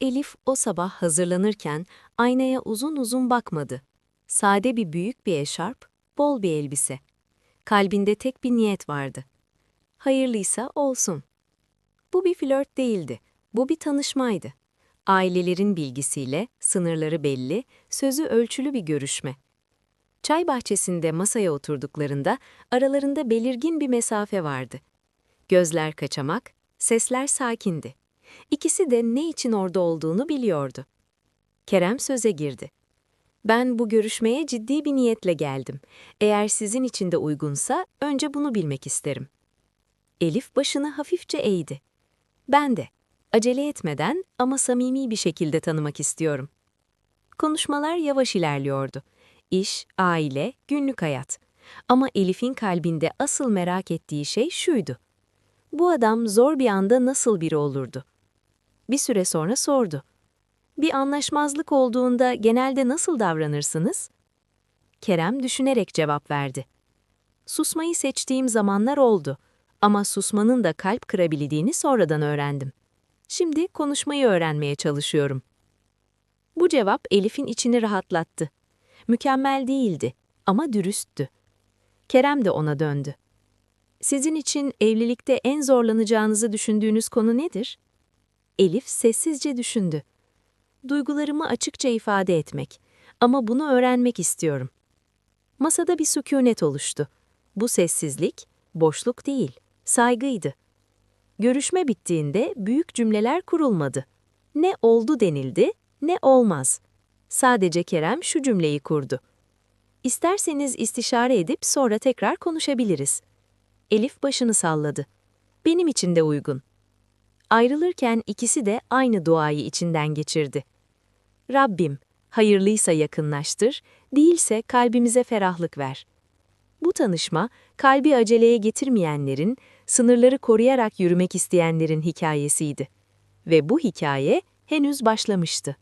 Elif o sabah hazırlanırken aynaya uzun uzun bakmadı. Sade bir büyük bir eşarp, bol bir elbise. Kalbinde tek bir niyet vardı. Hayırlıysa olsun. Bu bir flört değildi, bu bir tanışmaydı. Ailelerin bilgisiyle, sınırları belli, sözü ölçülü bir görüşme. Çay bahçesinde masaya oturduklarında aralarında belirgin bir mesafe vardı. Gözler kaçamak, sesler sakindi. İkisi de ne için orada olduğunu biliyordu. Kerem söze girdi. Ben bu görüşmeye ciddi bir niyetle geldim. Eğer sizin için de uygunsa önce bunu bilmek isterim. Elif başını hafifçe eğdi. Ben de. Acele etmeden ama samimi bir şekilde tanımak istiyorum. Konuşmalar yavaş ilerliyordu. İş, aile, günlük hayat. Ama Elif'in kalbinde asıl merak ettiği şey şuydu. Bu adam zor bir anda nasıl biri olurdu? Bir süre sonra sordu. Bir anlaşmazlık olduğunda genelde nasıl davranırsınız? Kerem düşünerek cevap verdi. Susmayı seçtiğim zamanlar oldu ama susmanın da kalp kırabildiğini sonradan öğrendim. Şimdi konuşmayı öğrenmeye çalışıyorum. Bu cevap Elif'in içini rahatlattı. Mükemmel değildi ama dürüsttü. Kerem de ona döndü. Sizin için evlilikte en zorlanacağınızı düşündüğünüz konu nedir? Elif sessizce düşündü. Duygularımı açıkça ifade etmek ama bunu öğrenmek istiyorum. Masada bir sükunet oluştu. Bu sessizlik, boşluk değil, saygıydı. Görüşme bittiğinde büyük cümleler kurulmadı. Ne oldu denildi, ne olmaz. Sadece Kerem şu cümleyi kurdu. İsterseniz istişare edip sonra tekrar konuşabiliriz. Elif başını salladı. Benim için de uygun. Ayrılırken ikisi de aynı duayı içinden geçirdi. Rabbim, hayırlıysa yakınlaştır, değilse kalbimize ferahlık ver. Bu tanışma, kalbi aceleye getirmeyenlerin, sınırları koruyarak yürümek isteyenlerin hikayesiydi. Ve bu hikaye henüz başlamıştı.